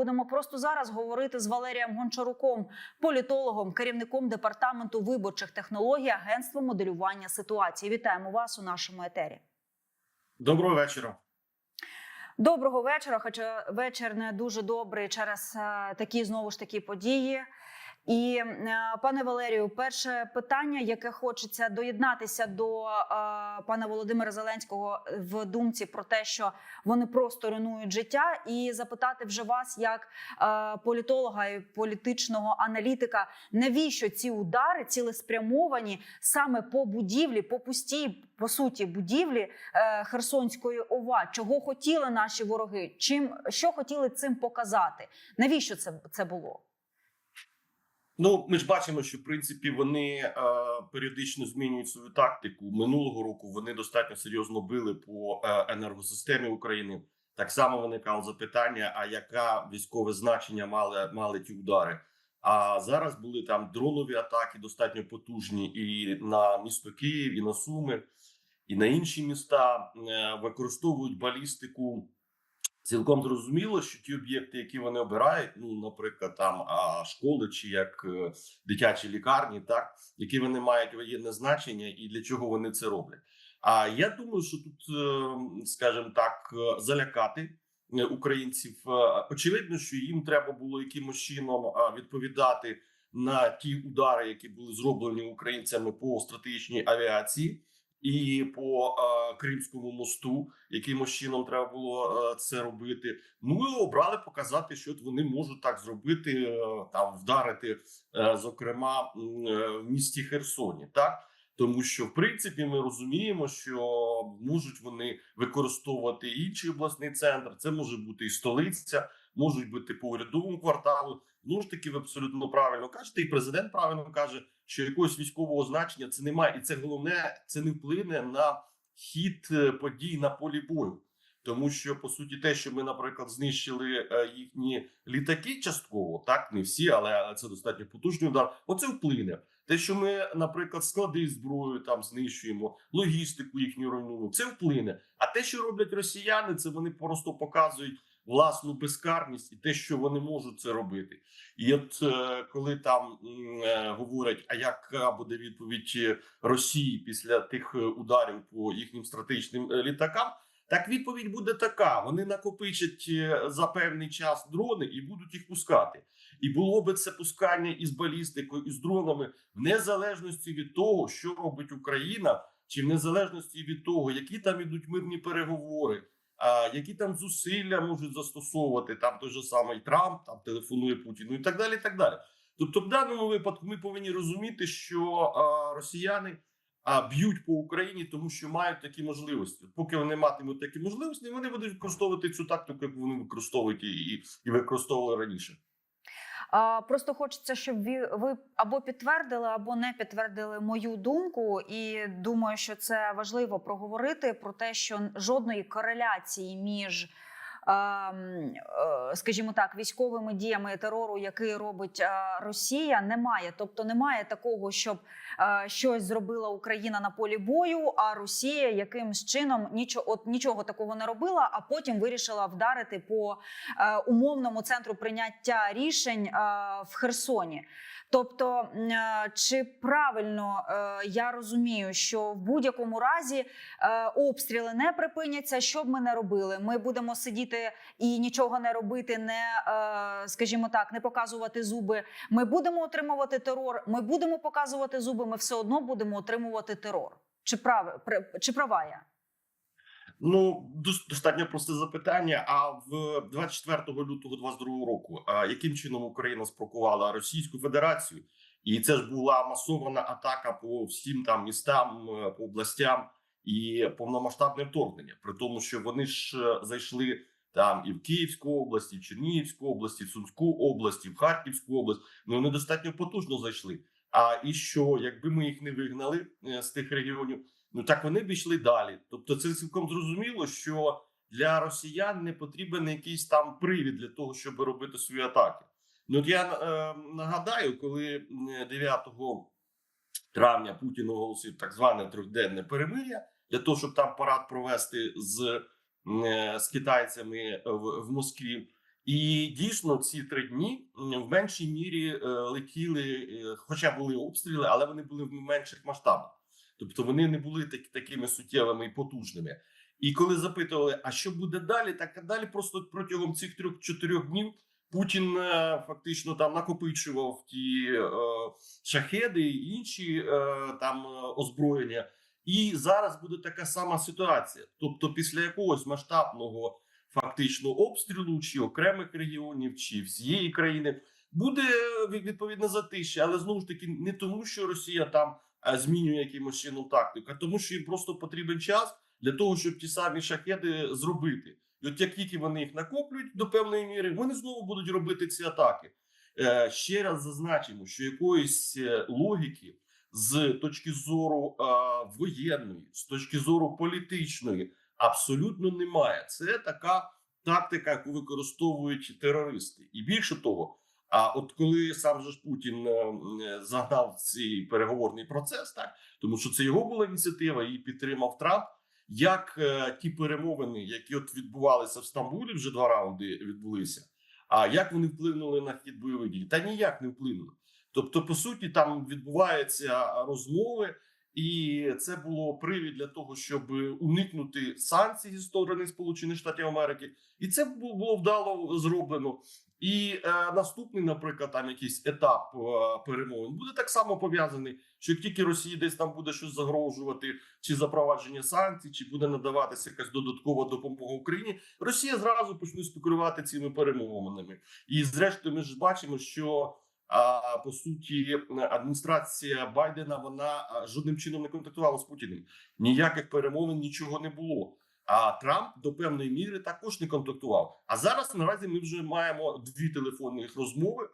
будемо просто зараз говорити з Валерієм Гончаруком, політологом, керівником департаменту виборчих технологій Агентства моделювання ситуації. Вітаємо вас у нашому етері. Доброго вечора. Доброго вечора. Хоча вечір не дуже добрий через е, такі знову ж такі події. І е, пане Валерію, перше питання, яке хочеться доєднатися до е, пана Володимира Зеленського в думці про те, що вони просто руйнують життя, і запитати вже вас, як е, політолога і політичного аналітика, навіщо ці удари цілеспрямовані саме по будівлі, по пустій по суті будівлі Херсонської ОВА? Чого хотіли наші вороги? Чим що хотіли цим показати? Навіщо це, це було? Ну, ми ж бачимо, що в принципі вони е, періодично змінюють свою тактику. Минулого року вони достатньо серйозно били по е, енергосистемі України. Так само виникало запитання: а яка військове значення мали мали ті удари? А зараз були там дронові атаки, достатньо потужні, і на місто Київ, і на Суми, і на інші міста е, використовують балістику. Цілком зрозуміло, що ті об'єкти, які вони обирають, ну наприклад, там а, школи чи як е, дитячі лікарні, так які вони мають воєнне значення, і для чого вони це роблять. А я думаю, що тут, е, скажімо так, е, залякати е, українців. Е, Очевидно, що їм треба було якимось чином відповідати на ті удари, які були зроблені українцями по стратегічній авіації. І по е, Кримському мосту якимось чином треба було е, це робити. Ну і обрали показати, що вони можуть так зробити, е, там вдарити, е, зокрема е, в місті Херсоні, так тому що в принципі ми розуміємо, що можуть вони використовувати інший обласний центр. Це може бути і столиця, можуть бути по урядовому кварталу. Ну ж таки, ви абсолютно правильно кажете, і президент правильно каже, що якогось військового значення це немає, і це головне, це не вплине на хід е, подій на полі бою. Тому що по суті, те, що ми, наприклад, знищили е, їхні літаки, частково так не всі, але це достатньо потужний удар. Оце вплине. Те, що ми, наприклад, склади з зброєю там знищуємо, логістику їхню руйнуємо, це вплине. А те, що роблять росіяни, це вони просто показують власну безкарність і те, що вони можуть це робити. І от е, коли там е, говорять, а яка буде відповідь е, Росії після тих ударів по їхнім стратегічним літакам. Так відповідь буде така: вони накопичать за певний час дрони і будуть їх пускати. І було би це пускання із балістикою, із дронами, в незалежності від того, що робить Україна, чи в незалежності від того, які там ідуть мирні переговори, які там зусилля можуть застосовувати там той же самий Трамп, там телефонує Путіну і так далі. і так далі. Тобто, в даному випадку ми повинні розуміти, що росіяни а, б'ють по Україні, тому що мають такі можливості. Поки вони матимуть такі можливості, вони будуть використовувати цю тактику, яку вони використовують і, і використовували раніше. Просто хочеться, щоб ви або підтвердили, або не підтвердили мою думку. І думаю, що це важливо проговорити про те, що жодної кореляції між. Е, Скажімо так, військовими діями терору, який робить Росія, немає. Тобто немає такого, щоб щось зробила Україна на полі бою, а Росія якимсь чином нічого, от нічого такого не робила, а потім вирішила вдарити по е, умовному центру прийняття рішень в Херсоні. Тобто, е, чи правильно е, я розумію, що в будь-якому разі е, обстріли не припиняться, що б ми не робили? Ми будемо сидіти і нічого не робити, не скажімо так, не показувати зуби. Ми будемо отримувати терор. Ми будемо показувати зуби. Ми все одно будемо отримувати терор. Чи прав, чи права я? Ну достатньо просте запитання. А в 24 лютого 22 року, а, яким чином Україна спровокувала Російську Федерацію, і це ж була масована атака по всім там містам, е, по областям і повномасштабне вторгнення. При тому, що вони ж е, зайшли там і в Київську область, і в Чернігівську область, і в Сумську область, і в Харківську область. Ну вони достатньо потужно зайшли. А і що, якби ми їх не вигнали е, з тих регіонів? Ну так вони б йшли далі. Тобто, це цілком зрозуміло, що для росіян не потрібен якийсь там привід для того, щоб робити свої атаки. Ну от я е, нагадаю, коли 9 травня Путін оголосив так зване трьохденне перемир'я для того, щоб там парад провести з, е, з китайцями в, в Москві. І дійсно ці три дні в меншій мірі е, летіли, е, хоча були обстріли, але вони були в менших масштабах. Тобто вони не були так, такими суттєвими і потужними. І коли запитували, а що буде далі, так а далі просто протягом цих трьох-чотирьох днів Путін е, фактично там накопичував ті е, шахеди і інші е, там е, озброєння. І зараз буде така сама ситуація. Тобто, після якогось масштабного фактично обстрілу чи окремих регіонів, чи всієї країни буде від- відповідне затища, але знову ж таки не тому, що Росія там е, змінює якимось чином тактику, тому, що їм просто потрібен час для того, щоб ті самі шахеди зробити. І от як тільки вони їх накоплюють до певної міри, вони знову будуть робити ці атаки. Е, ще раз зазначимо, що якоїсь е, логіки з точки зору е, воєнної, з точки зору політичної, абсолютно немає. Це така тактика, яку використовують терористи, і більше того. А от коли сам же ж Путін е, загнав цей переговорний процес, так тому що це його була ініціатива, її підтримав Трамп. Як е, ті перемовини, які от відбувалися в Стамбулі, вже два раунди відбулися. А як вони вплинули на хід бойових дій? Та ніяк не вплинули. Тобто, по суті, там відбуваються розмови, і це було привід для того, щоб уникнути санкцій зі сторони Сполучених Штатів Америки, і це було вдало зроблено. І е, наступний, наприклад, там якийсь етап е, перемовин буде так само пов'язаний, що тільки Росії десь там буде щось загрожувати, чи запровадження санкцій, чи буде надаватися якась додаткова допомога Україні, Росія зразу почне спекулювати цими перемовинами. І зрештою, ми ж бачимо, що по суті адміністрація Байдена вона жодним чином не контактувала з Путіним. Ніяких перемовин нічого не було. А Трамп до певної міри також не контактував. А зараз наразі ми вже маємо дві телефонних розмови.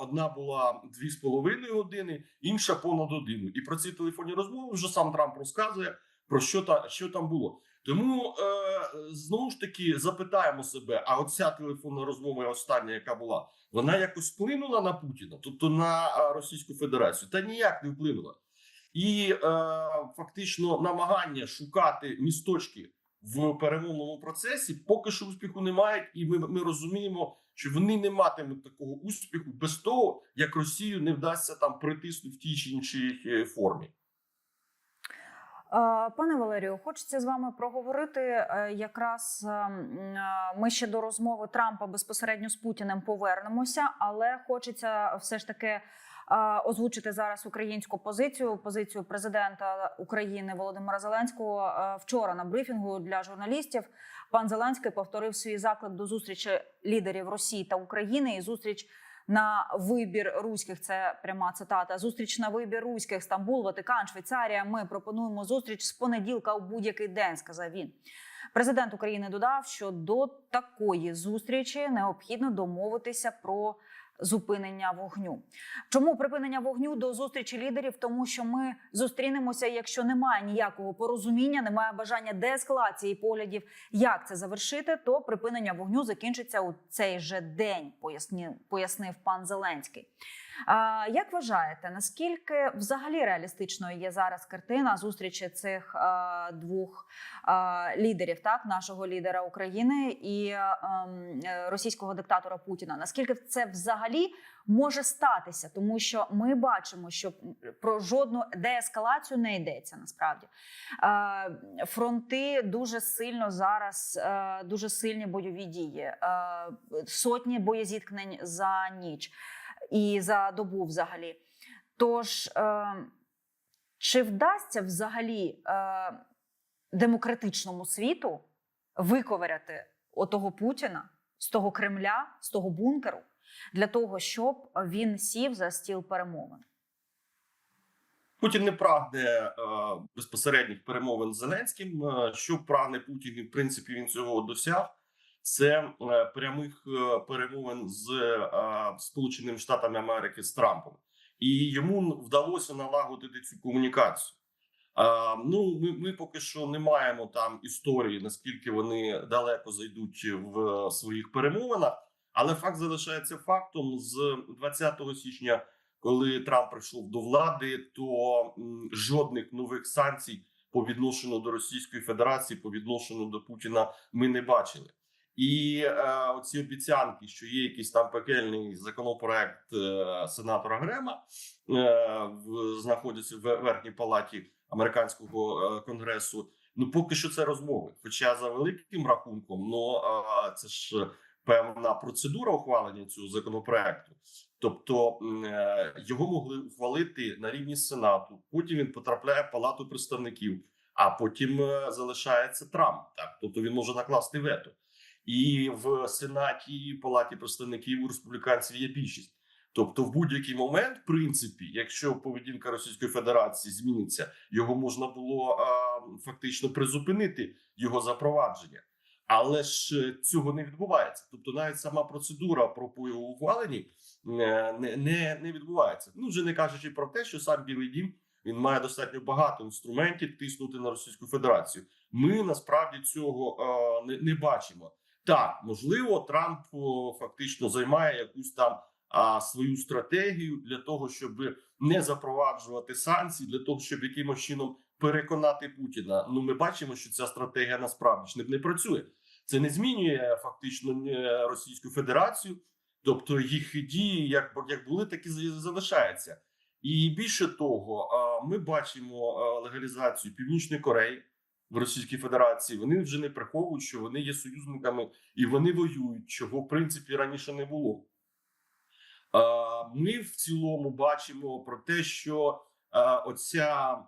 Одна була дві з половиною години, інша понад годину. І про ці телефонні розмови вже сам Трамп розказує про що та що там було. Тому е, знову ж таки запитаємо себе: а оця телефонна розмова, остання, яка була, вона якось вплинула на Путіна, тобто на Російську Федерацію, та ніяк не вплинула. І е, фактично намагання шукати місточки в перемовному процесі поки що успіху не мають, і ми, ми розуміємо, що вони не матимуть такого успіху без того, як Росію не вдасться там притиснути в тій чи іншій е, формі. Е, Пане Валерію, хочеться з вами проговорити. е, Якраз е, м, е, ми ще до розмови Трампа безпосередньо з Путіним повернемося, але хочеться все ж таки озвучити зараз українську позицію. Позицію президента України Володимира Зеленського вчора на брифінгу для журналістів. Пан Зеленський повторив свій заклик до зустрічі лідерів Росії та України і зустріч на вибір руських. Це пряма цитата. Зустріч на вибір руських Стамбул, Ватикан, Швейцарія. Ми пропонуємо зустріч з понеділка у будь-який день. Сказав він. Президент України додав, що до такої зустрічі необхідно домовитися про зупинення вогню. Чому припинення вогню до зустрічі лідерів? Тому що ми зустрінемося, якщо немає ніякого порозуміння, немає бажання деескалації поглядів, як це завершити, то припинення вогню закінчиться у цей же день, пояснив, пан Зеленський. Як вважаєте, наскільки взагалі реалістичною є зараз картина зустрічі цих двох лідерів, так нашого лідера України і ем, російського диктатора Путіна? Наскільки це взагалі може статися? Тому що ми бачимо, що про жодну деескалацію не йдеться насправді. Фронти дуже сильно зараз, е, дуже сильні бойові дії, е, сотні боєзіткнень за ніч і за добу взагалі. Тож, е, чи вдасться взагалі е, демократичному світу виковиряти отого Путіна з того Кремля, з того бункеру, для того, щоб він сів за стіл перемовин? Путін не прагне е, безпосередніх перемовин з Зеленським. Що прагне Путін, в принципі він цього досяг. Це е, прямих е, перемовин з е, Сполученими Штатами Америки з Трампом, і йому вдалося налагодити цю комунікацію. Е, ну, ми, ми поки що не маємо там історії, наскільки вони далеко зайдуть в своїх перемовинах, але факт залишається фактом з 20 січня коли Трамп прийшов до влади, то жодних нових санкцій по відношенню до Російської Федерації, по відношенню до Путіна, ми не бачили. І е, оці обіцянки, що є якийсь там пекельний законопроект е, сенатора Грема, е, в, знаходяться в верхній палаті американського е, конгресу. Ну поки що це розмови. Хоча за великим рахунком, ну е, це ж певна процедура ухвалення цього законопроекту. Тобто е, його могли ухвалити на рівні сенату. Потім він потрапляє в палату представників, а потім е, залишається Трамп. Так, тобто він може накласти вето. І в сенаті і палаті представників у республіканців є більшість. Тобто, в будь-який момент, в принципі, якщо поведінка Російської Федерації зміниться, його можна було а, фактично призупинити його запровадження. Але ж е, цього не відбувається. Тобто, навіть сама процедура про ухваленні е, не, не, не відбувається. Ну вже не кажучи про те, що сам Білий Дім він має достатньо багато інструментів тиснути на Російську Федерацію. Ми насправді цього е, не, не бачимо. Так, можливо, Трамп фактично займає якусь там а, свою стратегію для того, щоб не запроваджувати санкції, для того, щоб якимось чином переконати Путіна. Ну, ми бачимо, що ця стратегія насправді не, не працює. Це не змінює фактично е, Російську Федерацію, тобто їх дії, як, як були, так і за- залишаються. І більше того, ми бачимо легалізацію Північної Кореї в Російській Федерації. Вони вже не приховують, що вони є союзниками і вони воюють, чого в принципі раніше не було. Ми в цілому бачимо про те, що оця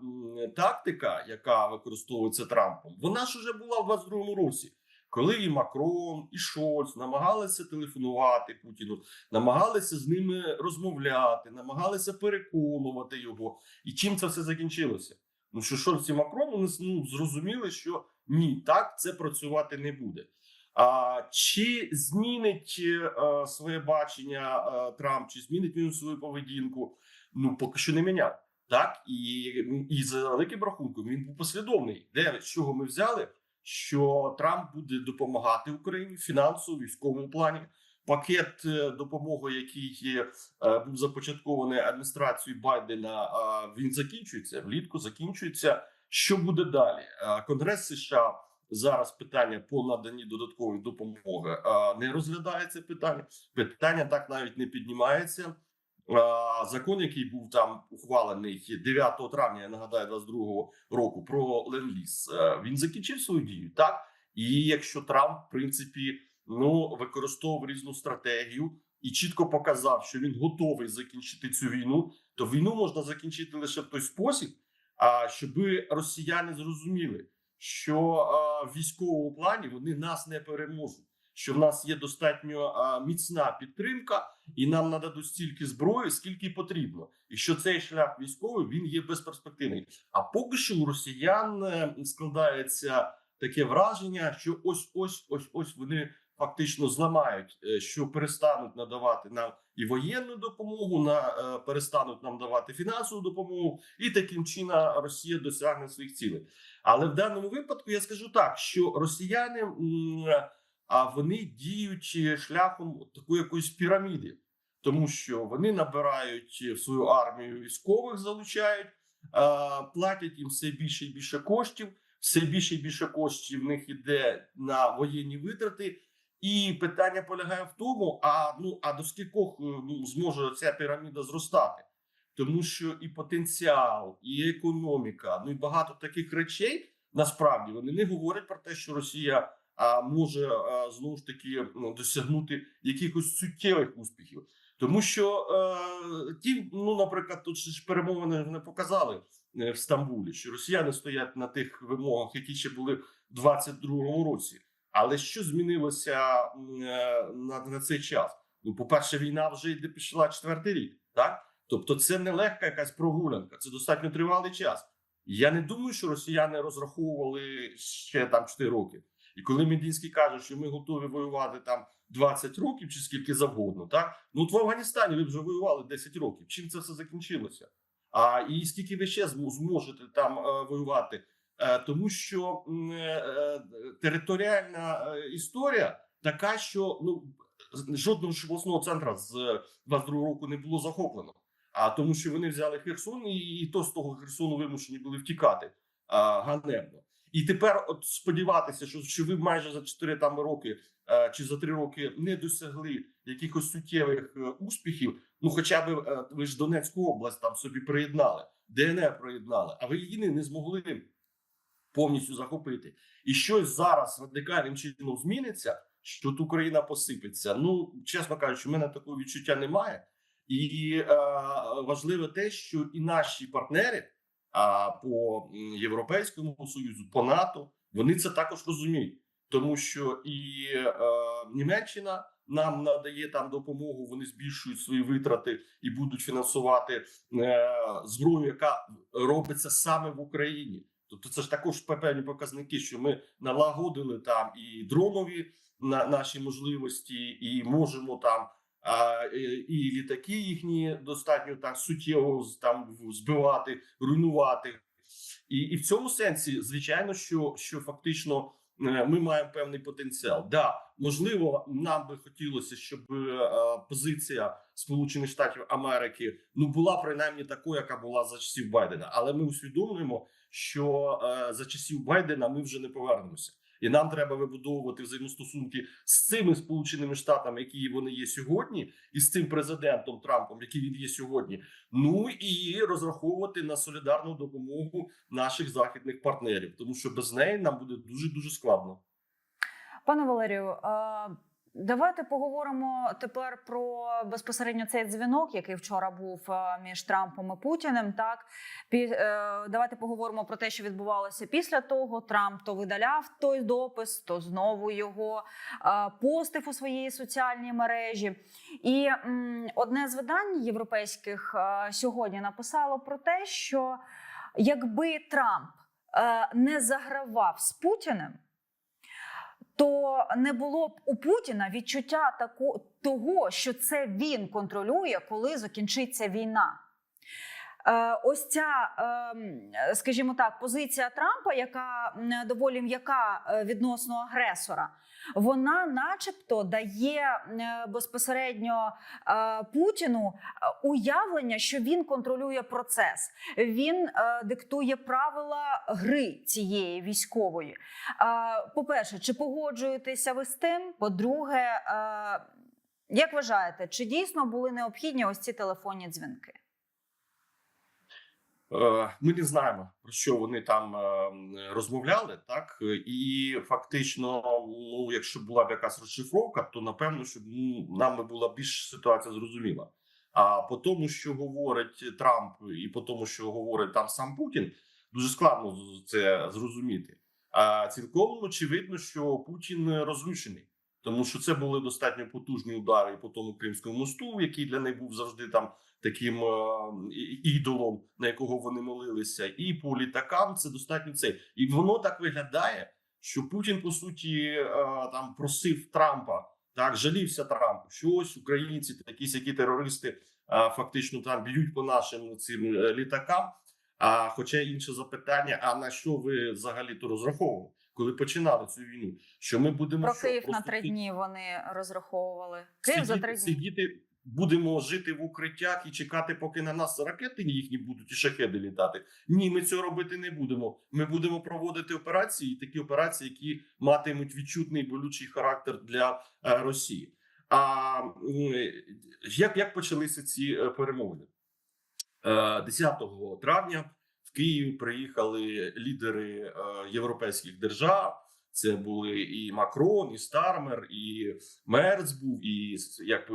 тактика, яка використовується Трампом, вона ж уже була в 22-му році. Коли і Макрон, і Шольц намагалися телефонувати Путіну, намагалися з ними розмовляти, намагалися переконувати його. І чим це все закінчилося? Ну що Шольц і Макрон вони ну, зрозуміли, що ні, так це працювати не буде. А чи змінить е, своє бачення е, Трамп, чи змінить він свою поведінку? Ну поки що не міняв. Так і, і за великим рахунком він був послідовний. Де з чого ми взяли? Що Трамп буде допомагати Україні фінансово, військовому плані. Пакет е, допомоги, який е, був започаткований адміністрацією Байдена, він закінчується влітку. Закінчується. Що буде далі? Е, Конгрес США зараз питання по наданні додаткової допомоги не розглядається. Питання питання так навіть не піднімається. Закон, який був там ухвалений 9 травня, я нагадаю, 22 року про ленд-ліз, він закінчив свою дію. Так і якщо Трамп, в принципі, ну використовував різну стратегію і чітко показав, що він готовий закінчити цю війну, то війну можна закінчити лише в той спосіб, а щоб росіяни зрозуміли, що в військовому плані вони нас не переможуть. Що в нас є достатньо а, міцна підтримка, і нам нададуть стільки зброї, скільки потрібно, і що цей шлях військовий він є безперспективний. А поки що у росіян е, складається таке враження, що ось ось ось ось вони фактично зламають, е, що перестануть надавати нам і воєнну допомогу, на е, перестануть нам давати фінансову допомогу, і таким чином Росія досягне своїх цілей. Але в даному випадку я скажу так, що росіяни а вони діють шляхом такої якоїсь піраміди, тому що вони набирають в свою армію військових, залучають, платять їм все більше і більше коштів. Все більше і більше коштів в них іде на воєнні витрати. І питання полягає в тому: а ну а до скількох е, ну, зможе ця піраміда зростати, тому що і потенціал, і економіка, ну і багато таких речей насправді вони не говорять про те, що Росія а, може а, знову ж таки ну, досягнути якихось суттєвих успіхів. Тому що е, ті, ну наприклад, тут ж перемовини не показали е, в Стамбулі, що росіяни стоять на тих вимогах, які ще були в 22-му році. Але що змінилося е, на, на цей час? Ну, по-перше, війна вже йде пішла четвертий рік, так тобто, це не легка якась прогулянка, це достатньо тривалий час. Я не думаю, що росіяни розраховували ще там 4 роки. І коли Медінський каже, що ми готові воювати там 20 років чи скільки завгодно, так ну от в Афганістані ви вже воювали 10 років. Чим це все закінчилося? А і скільки ви ще зможете там е, воювати? Е, тому що е, е, територіальна історія така, що ну жодного ж обласного центру з 22 року не було захоплено. А тому, що вони взяли Херсон, і, і то з того Херсону вимушені були втікати а, ганебно. І тепер, от сподіватися, що, що ви майже за 4 там роки е, чи за 3 роки не досягли якихось суттєвих успіхів. Ну, хоча б ви ж Донецьку область там собі приєднали, ДНР приєднали, а ви її не змогли повністю захопити. І щось зараз радикальним чином зміниться, що тут Україна посипеться. Ну, чесно кажучи, в мене такого відчуття немає. І е, важливо те, що і наші партнери а, по Європейському Союзу, по НАТО, вони це також розуміють, тому що і е, Німеччина нам надає там допомогу, вони збільшують свої витрати і будуть фінансувати е, зброю, яка робиться саме в Україні. Тобто, це ж також певні показники, що ми налагодили там і дронові на наші можливості, і можемо там а, і, і літаки їхні достатньо так суттєво там збивати, руйнувати. І, і в цьому сенсі, звичайно, що, що фактично е, ми маємо певний потенціал. Да, можливо, нам би хотілося, щоб е, позиція Сполучених Штатів Америки ну була принаймні такою, яка була за часів Байдена. Але ми усвідомлюємо, що е, за часів Байдена ми вже не повернемося. І нам треба вибудовувати взаємостосунки з цими сполученими штатами, які вони є сьогодні, і з цим президентом Трампом, який він є сьогодні. Ну і розраховувати на солідарну допомогу наших західних партнерів, тому що без неї нам буде дуже дуже складно. Пане Валерію, е, давайте поговоримо тепер про безпосередньо цей дзвінок, який вчора був е, між Трампом і Путіним. Так е, давайте поговоримо про те, що відбувалося після того. Трамп то видаляв той допис, то знову його е, постив у своїй соціальній мережі. І одне з видань європейських сьогодні написало про те, що якби Трамп не загравав з Путіним то не було б у Путіна відчуття таку, того, що це він контролює, коли закінчиться війна. Е, ось ця, ем, скажімо так, позиція Трампа, яка доволі м'яка е, відносно агресора, вона, начебто, дає е, безпосередньо е, Путіну е, уявлення, що він контролює процес. Він диктує правила гри цієї військової. Е, По-перше, чи погоджуєтеся ви з тим? По-друге, як вважаєте, чи дійсно були необхідні ось ці телефонні дзвінки? Е, Ми не знаємо про що вони там е, розмовляли, так і фактично, ну якщо була б якась розшифровка, то напевно, що ну, нам була більш ситуація зрозуміла. А по тому, що говорить Трамп, і по тому, що говорить там сам Путін, дуже складно це зрозуміти. А цілком очевидно, що Путін розлючений, тому що це були достатньо потужні удари по тому Кримському мосту, який для них був завжди там таким е, ідолом, на якого вони молилися, і по літакам це достатньо це. І воно так виглядає, що Путін по суті е, там просив Трампа, так жалівся Трампу, що ось українці, такі сякі терористи, е, фактично там б'ють по нашим цим літакам. А хоча інше запитання: а на що ви взагалі то розраховували, коли починали цю війну? Що ми будемо Про що, Київ на три дні вони розраховували. Київ за три дні. сидіти, будемо жити в укриттях і чекати, поки на нас ракети їхні будуть і шахеди літати. Ні, ми цього робити не будемо. Ми будемо проводити операції, такі операції, які матимуть відчутний болючий характер для е, Росії. А м, як, як почалися ці е, перемовини? Е, 10 травня в Київ приїхали лідери е, європейських держав. Це були і Макрон, і Стармер, і Мерц був, і як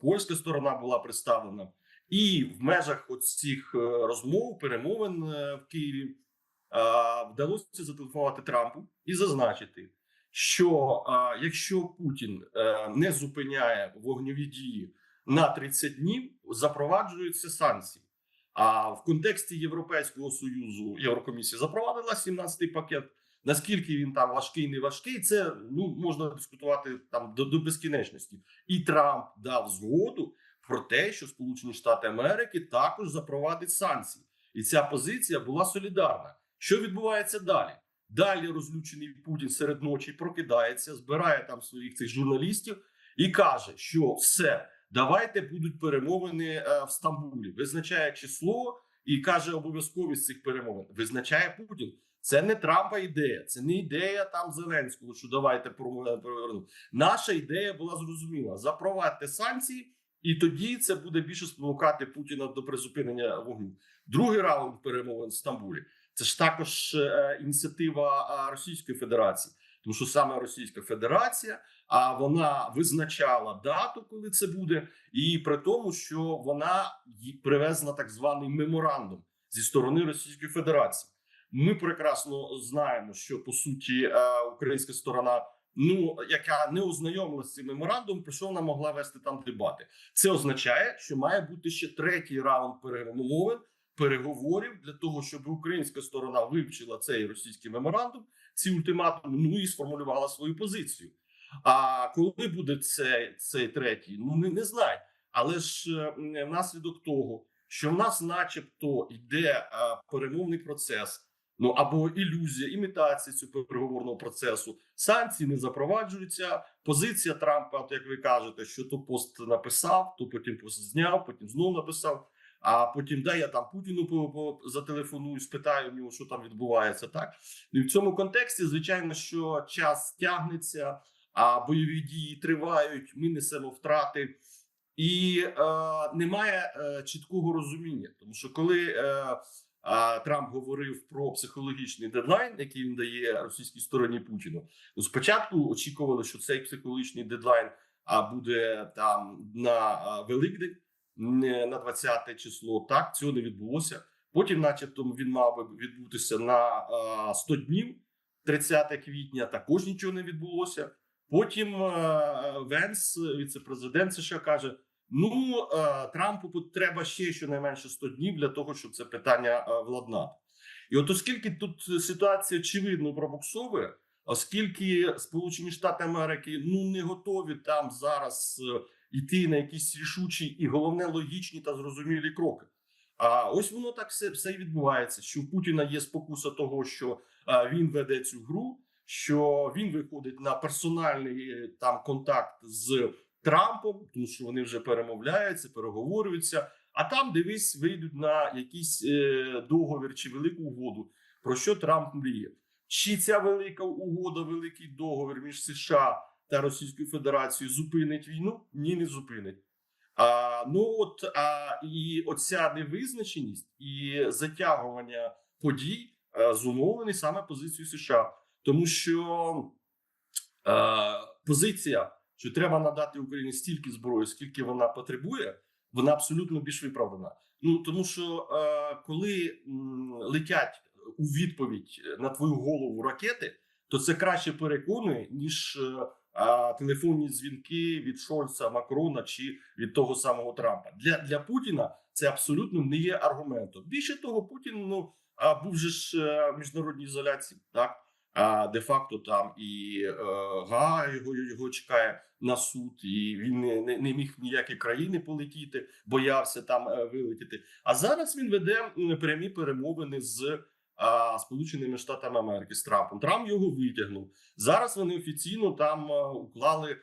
польська сторона була представлена. І в межах цих розмов, перемовин е, в Києві е, вдалося зателефонувати Трампу і зазначити, що е, якщо Путін е, не зупиняє вогневі дії на 30 днів, запроваджуються санкції. А в контексті Європейського союзу Єврокомісія запровадила 17-й пакет. Наскільки він там важкий, не важкий, це ну можна дискутувати там до, до безкінечності. І Трамп дав згоду про те, що Сполучені Штати Америки також запровадить санкції, і ця позиція була солідарна. Що відбувається далі? Далі розлючений Путін серед ночі прокидається, збирає там своїх цих журналістів і каже, що все, давайте будуть перемовини е, в Стамбулі. Визначає число і каже обов'язковість цих перемовин. Визначає Путін. Це не Трампа ідея, це не ідея там Зеленського, що давайте про- провернути. Наша ідея була зрозуміла: запровадьте санкції, і тоді це буде більше спонукати Путіна до призупинення вогню. Другий раунд перемовин в Стамбулі. Це ж також е, ініціатива Російської Федерації, тому що саме Російська Федерація, а вона визначала дату, коли це буде, і при тому, що вона привезла так званий меморандум зі сторони Російської Федерації. Ми прекрасно знаємо, що по суті е, українська сторона, ну яка не ознайомилася з цим меморандумом, про що вона могла вести там дебати. Це означає, що має бути ще третій раунд перемовин, переговорів для того, щоб українська сторона вивчила цей російський меморандум, ці ультиматуми, ну і сформулювала свою позицію. А коли буде цей, цей третій, ну не, не знаю. Але ж е, внаслідок того, що в нас, начебто, йде е, перемовний процес, ну або ілюзія, імітація цього переговорного процесу, санкції не запроваджуються. Позиція Трампа, от як ви кажете, що то пост написав, то потім пост зняв, потім знову написав. А потім дай я там Путіну зателефоную, спитаю в нього, що там відбувається. Так і в цьому контексті, звичайно, що час тягнеться, а бойові дії тривають. Ми несемо втрати. І е, немає е, чіткого розуміння, тому що коли е, Трамп говорив про психологічний дедлайн, який він дає російській стороні Путіну, ну спочатку очікували, що цей психологічний дедлайн а, буде там на Великдень, на 20 число. Так цього не відбулося. Потім, начебто, він мав би відбутися на а, 100 днів, 30 квітня. Також нічого не відбулося. Потім Венс, віце-президент США, каже: Ну е, Трампу треба ще щонайменше 100 днів для того, щоб це питання е, владнати. І от оскільки тут ситуація очевидно пробуксовує, оскільки Сполучені Штати Америки ну не готові там зараз е, йти на якісь рішучі і головне логічні та зрозумілі кроки. А ось воно так все, все і відбувається. Що у Путіна є спокуса того, що він веде цю гру що він виходить на персональний там контакт з Трампом, тому що вони вже перемовляються, переговорюються. А там дивись, вийдуть на якийсь е, договір чи велику угоду, про що Трамп мріє. Чи ця велика угода, великий договір між США та Російською Федерацією зупинить війну? Ні, не зупинить. А, ну от а, і оця невизначеність і затягування подій а, зумовлені саме позицією США. Тому що е, позиція, що треба надати Україні стільки зброї, скільки вона потребує, вона абсолютно більш виправдана. Ну тому що е, коли м, летять у відповідь на твою голову ракети, то це краще переконує, ніж е, е, телефонні дзвінки від Шольца, Макрона чи від того самого Трампа. Для, для Путіна це абсолютно не є аргументом. Більше того, Путін ну а, був же ж е, міжнародній ізоляції, так. А де-факто там і е, га його його чекає на суд, і він не, не, не міг в ніякі країни полетіти, боявся там е, вилетіти. А зараз він веде прямі перемовини з а, Сполученими Штатами Америки з Трампом. Трамп його витягнув. Зараз вони офіційно там е, уклали. е,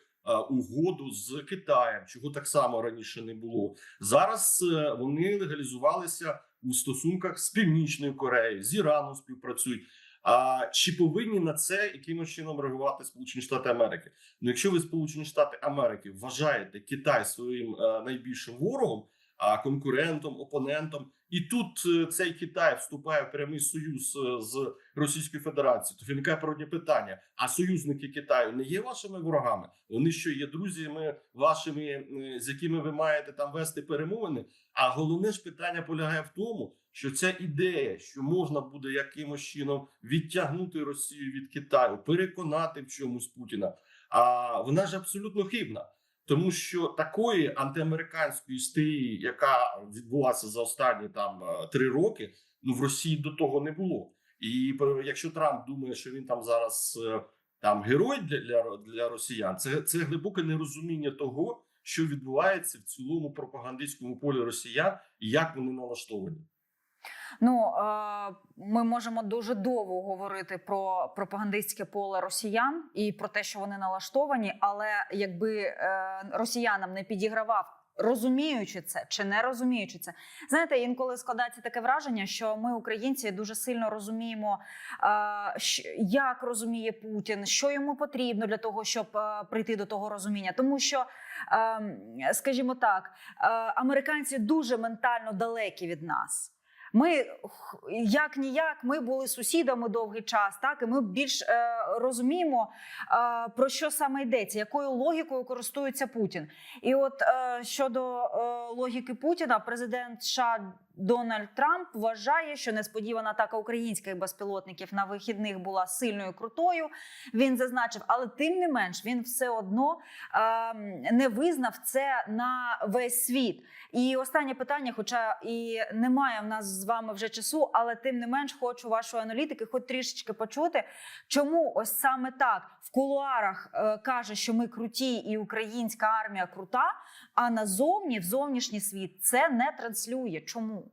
Угоду з Китаєм, чого так само раніше не було. Зараз е, вони легалізувалися у стосунках з Північною Кореєю, з Іраном співпрацюють. А чи повинні на це якимось чином реагувати Сполучені Штати Америки? Ну, якщо ви Сполучені Штати Америки вважаєте Китай своїм е, найбільшим ворогом, а конкурентом, опонентом, і тут е, цей Китай вступає в прямий союз е, з Російською Федерацією, то виникає природне питання: а союзники Китаю не є вашими ворогами? Вони що є друзями вашими, з якими ви маєте там вести перемовини? А головне ж питання полягає в тому, що ця ідея, що можна буде якимось чином відтягнути Росію від Китаю, переконати в чомусь Путіна, а вона ж абсолютно хибна. Тому що такої антиамериканської істерії, яка відбулася за останні там е, три роки, ну в Росії до того не було. І якщо Трамп думає, що він там зараз е, там герой для, для, для росіян, це, це глибоке нерозуміння того, що відбувається в цілому пропагандистському полі росіян і як вони налаштовані. Ну е, ми можемо дуже довго говорити про пропагандистське поле росіян і про те, що вони налаштовані. Але якби е, росіянам не підігравав розуміючи це чи не розуміючи це. Знаєте, інколи складається таке враження, що ми, українці, дуже сильно розуміємо, е, як розуміє Путін, що йому потрібно для того, щоб прийти до того розуміння. Тому що, е, скажімо так, американці дуже ментально далекі від нас. Ми як ніяк, ми були сусідами довгий час, так і ми більш е, розуміємо, е, про що саме йдеться, якою логікою користується Путін. І от е, щодо е, логіки Путіна, президент США Дональд Трамп вважає, що несподівана атака українських безпілотників на вихідних була сильною крутою. Він зазначив, але тим не менш він все одно е, не визнав це на весь світ. І останнє питання, хоча і немає в нас з вами вже часу, але тим не менш хочу вашої аналітики, хоч трішечки почути, чому ось саме так в кулуарах е, каже, що ми круті і українська армія крута, а назовні в зовнішній світ це не транслює. Чому?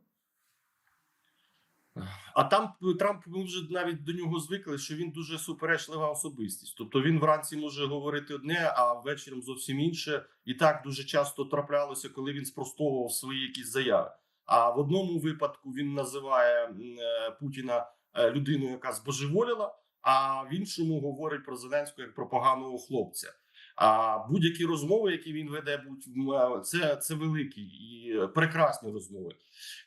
А там Трамп ми вже навіть до нього звикли, що він дуже суперечлива особистість. Тобто він вранці може говорити одне, а ввечері зовсім інше. І так дуже часто траплялося, коли він спростовував свої якісь заяви. А в одному випадку він називає е, Путіна е, людиною, яка збожеволіла, а в іншому говорить про Зеленського як про поганого хлопця. А будь-які розмови, які він веде, будь це, це великі і прекрасні розмови.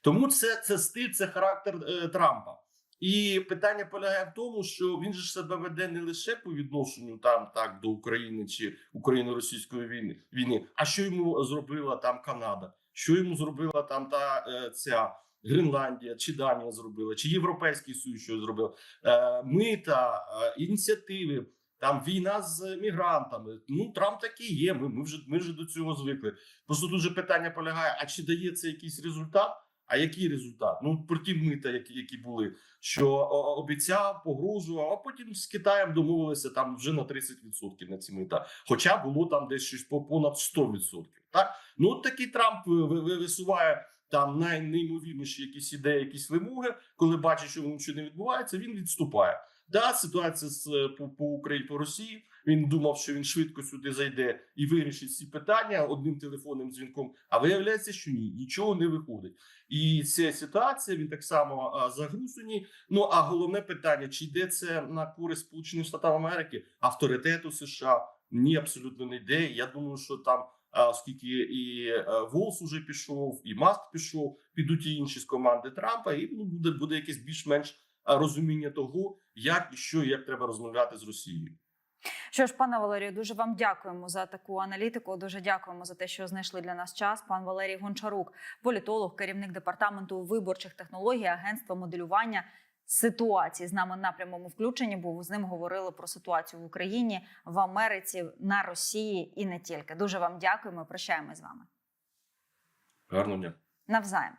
Тому це, це стиль, це характер е, Трампа. І питання полягає в тому, що він же себе веде не лише по відношенню там так до України чи Україно-російської війни війни, а що йому зробила там Канада, що йому зробила там та е, ця Гренландія, чи Данія зробила, чи Європейський Союз що зробив, е, мита, е, ініціативи. Там війна з мігрантами. Ну Трамп такий є. Ми, ми вже ми вже до цього звикли. Просто дуже питання полягає: а чи дає це якийсь результат? А який результат? Ну про ті мита, які, які були, що обіцяв, погрожував, а потім з Китаєм домовилися там вже на 30% на ці мита. Хоча було там десь щось по понад 100%. Так ну от такий Трамп ви- ви- ви- висуває там найнеймовірніші якісь ідеї, якісь вимоги. Коли бачить, що нічого не відбувається, він відступає. Да, ситуація з е, по, по Україні по Росії. Він думав, що він швидко сюди зайде і вирішить ці питання одним телефонним дзвінком. А виявляється, що ні, нічого не виходить. І ця ситуація він так само а, загрузаний. Ну а головне питання: чи йде це на користь Сполучених Штатів Америки, авторитету США? Ні, абсолютно не йде. Я думаю, що там, а, оскільки і е, Волс уже пішов, і Маск пішов, підуть і інші з команди Трампа, і ну буде буде якесь більш-менш розуміння того, як і що, як треба розмовляти з Росією. Що ж, пане Валерію, дуже вам дякуємо за таку аналітику. Дуже дякуємо за те, що знайшли для нас час. Пан Валерій Гончарук, політолог, керівник департаменту виборчих технологій, агентства моделювання ситуації. З нами на прямому включенні був з ним говорили про ситуацію в Україні, в Америці, на Росії і не тільки. Дуже вам дякуємо. Прощаємось з вами Гарного дня. навзаєм.